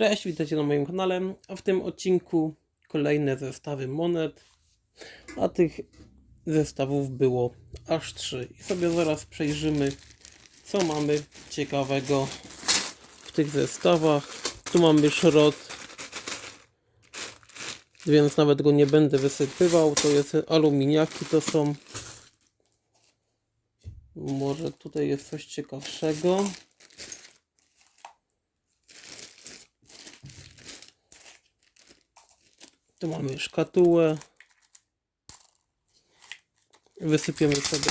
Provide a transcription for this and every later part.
Cześć, witajcie na moim kanale, a w tym odcinku kolejne zestawy monet, a tych zestawów było aż trzy i sobie zaraz przejrzymy co mamy ciekawego w tych zestawach. Tu mamy szrot, więc nawet go nie będę wysypywał, to jest aluminiaki to są. Może tutaj jest coś ciekawszego. Tu mamy szkatułę. Wysypiemy sobie.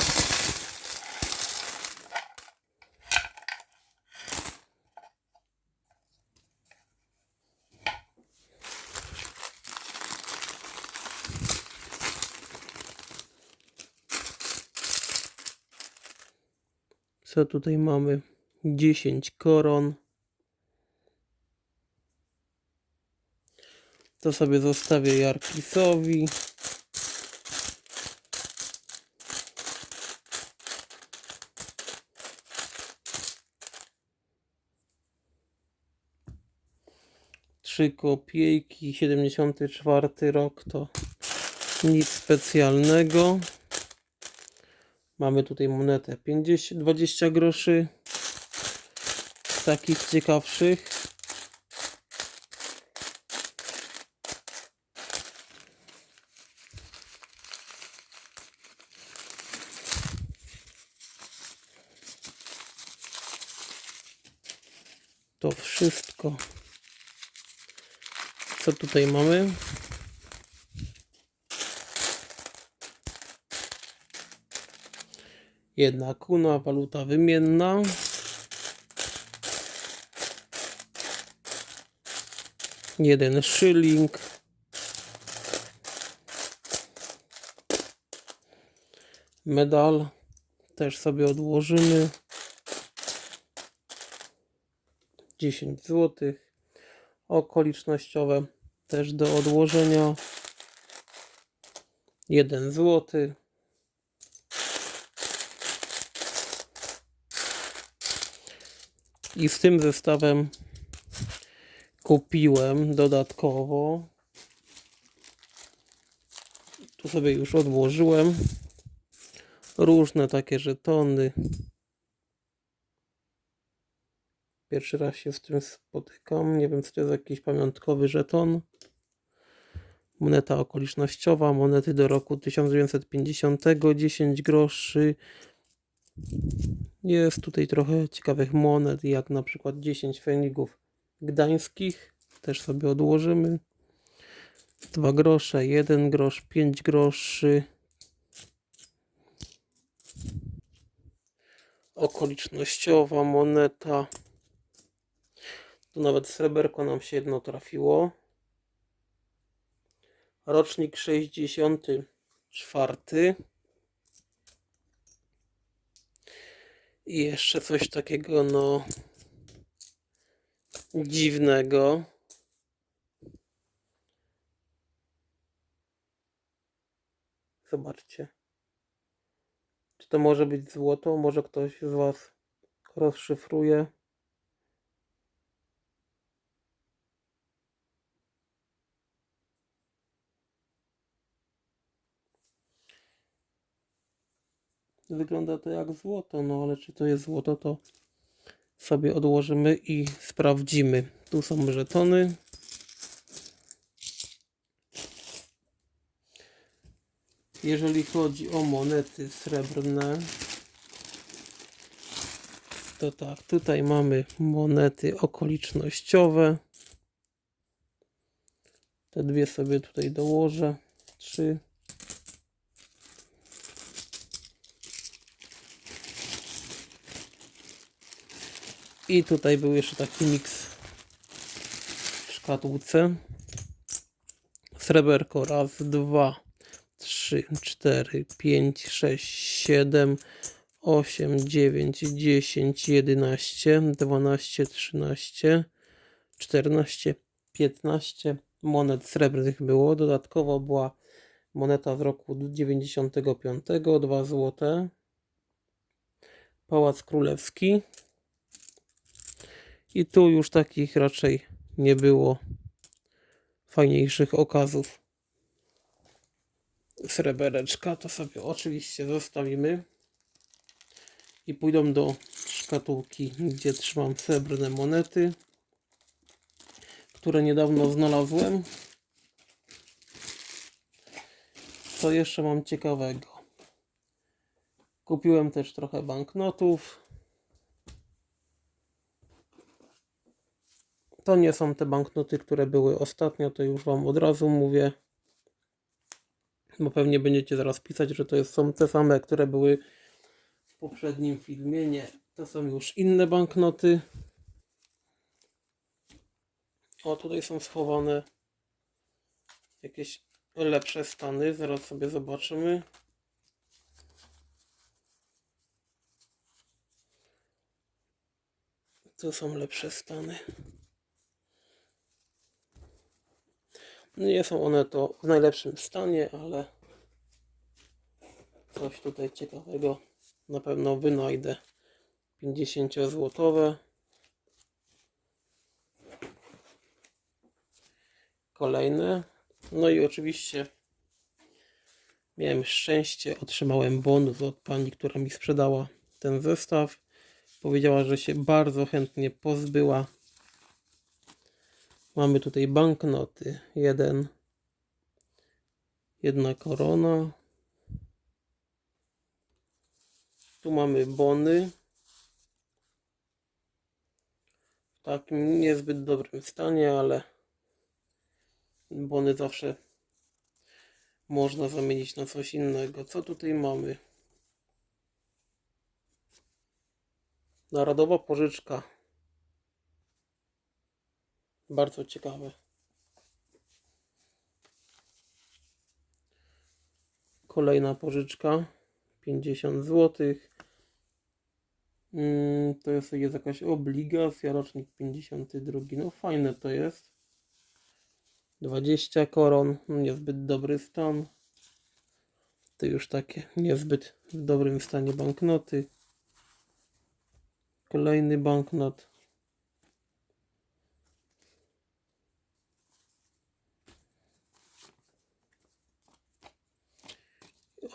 Co tutaj mamy? 10 koron. To sobie zostawię Jarkisowi. Trzy kopiejki, 74 rok to nic specjalnego. Mamy tutaj monetę 50, 20 groszy. Takich ciekawszych. To wszystko. Co tutaj mamy? Jedna kuna, waluta wymienna. Jeden szyling. Medal też sobie odłożymy. 10 zł. Okolicznościowe też do odłożenia. 1 zł. I z tym zestawem kupiłem dodatkowo. Tu sobie już odłożyłem różne takie żetony. Pierwszy raz się z tym spotykam. Nie wiem, czy to jest jakiś pamiątkowy żeton. Moneta okolicznościowa, monety do roku 1950, 10 groszy. Jest tutaj trochę ciekawych monet, jak na przykład 10 fenigów gdańskich. Też sobie odłożymy. 2 grosze, 1 grosz, 5 groszy. Okolicznościowa moneta. Tu nawet sreberko nam się jedno trafiło. Rocznik 64. I jeszcze coś takiego, no, dziwnego. Zobaczcie. Czy to może być złoto? Może ktoś z Was rozszyfruje? Wygląda to jak złoto, no ale czy to jest złoto, to sobie odłożymy i sprawdzimy. Tu są żetony. Jeżeli chodzi o monety srebrne, to tak, tutaj mamy monety okolicznościowe. Te dwie sobie tutaj dołożę. Trzy. I tutaj był jeszcze taki miks w szkatułce. Sreberko raz, dwa, trzy, cztery, pięć, sześć, siedem, osiem, dziewięć, dziesięć, jedenaście, dwanaście, trzynaście, czternaście, piętnaście monet srebrnych było. Dodatkowo była moneta z roku 95, 2 złote. Pałac Królewski. I tu już takich raczej nie było fajniejszych okazów. Srebereczka to sobie oczywiście zostawimy i pójdą do szkatułki, gdzie trzymam srebrne monety, które niedawno znalazłem. Co jeszcze mam ciekawego? Kupiłem też trochę banknotów. To nie są te banknoty, które były ostatnio, to już Wam od razu mówię. Bo pewnie będziecie zaraz pisać, że to jest, są te same, które były w poprzednim filmie. Nie, to są już inne banknoty. O, tutaj są schowane jakieś lepsze stany. Zaraz sobie zobaczymy. Tu są lepsze stany. Nie są one to w najlepszym stanie, ale coś tutaj ciekawego na pewno wynajdę. 50 złotowe. Kolejne. No i oczywiście miałem szczęście, otrzymałem bonus od pani, która mi sprzedała ten zestaw. Powiedziała, że się bardzo chętnie pozbyła Mamy tutaj banknoty. Jeden. Jedna korona. Tu mamy bony. W takim niezbyt dobrym stanie, ale bony zawsze można zamienić na coś innego. Co tutaj mamy? Narodowa pożyczka bardzo ciekawe. Kolejna pożyczka. 50 zł. Mm, to jest, jest jakaś obligacja, rocznik 52. No fajne to jest. 20 koron, niezbyt dobry stan. To już takie niezbyt w dobrym stanie banknoty. Kolejny banknot.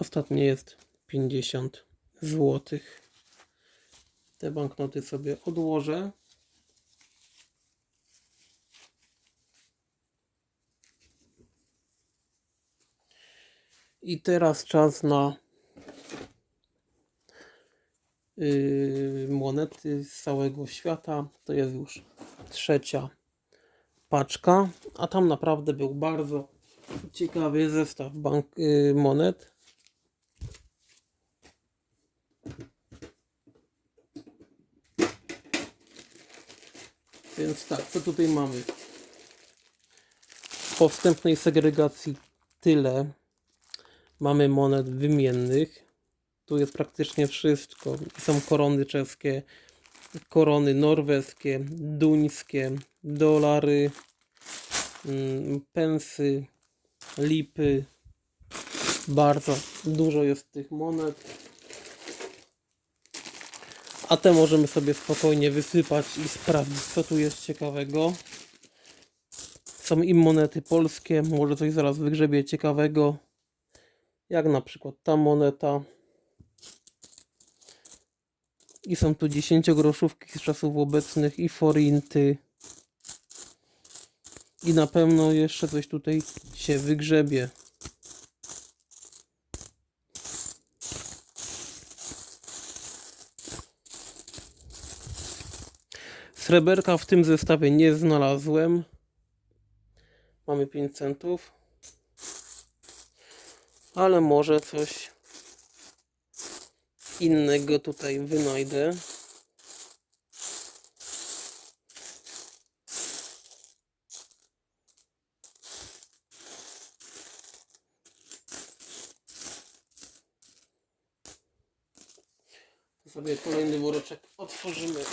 Ostatnie jest 50 zł. Te banknoty sobie odłożę. I teraz czas na yy, monety z całego świata. To jest już trzecia paczka, a tam naprawdę był bardzo ciekawy zestaw bank, yy, monet. Więc tak, co tutaj mamy? Po wstępnej segregacji tyle. Mamy monet wymiennych. Tu jest praktycznie wszystko. Są korony czeskie, korony norweskie, duńskie, dolary, mm, pensy, lipy. Bardzo dużo jest tych monet. A te możemy sobie spokojnie wysypać i sprawdzić, co tu jest ciekawego. Są im monety polskie, może coś zaraz wygrzebie ciekawego. Jak na przykład ta moneta. I są tu 10 groszówki z czasów obecnych i forinty. I na pewno jeszcze coś tutaj się wygrzebie. Sreberka w tym zestawie nie znalazłem. Mamy 5 centów. Ale może coś innego tutaj wynajdę. Sobie kolejny woreczek otworzymy.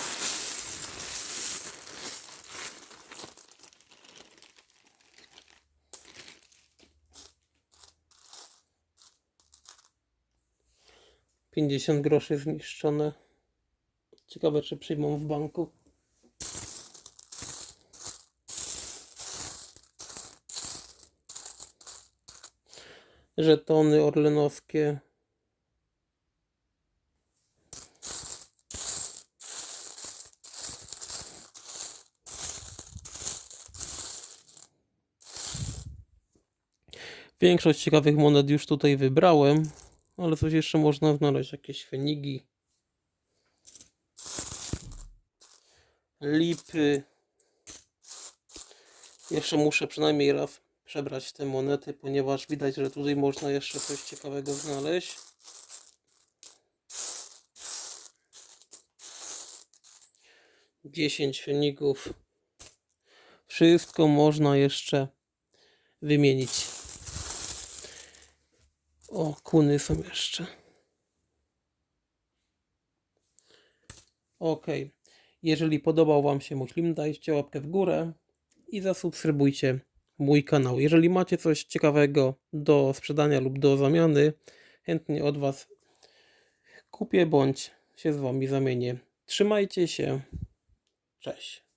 50 groszy zniszczone. Ciekawe, czy przyjmą w banku. Żetony orlenowskie. Większość ciekawych monet już tutaj wybrałem ale coś jeszcze można znaleźć, jakieś fenigi, lipy. Jeszcze muszę przynajmniej raz przebrać te monety, ponieważ widać, że tutaj można jeszcze coś ciekawego znaleźć. Dziesięć fenigów. Wszystko można jeszcze wymienić. O, kuny są jeszcze. Ok. Jeżeli podobał Wam się mój film, dajcie łapkę w górę i zasubskrybujcie mój kanał. Jeżeli macie coś ciekawego do sprzedania lub do zamiany, chętnie od Was kupię bądź się z Wami zamienię. Trzymajcie się. Cześć.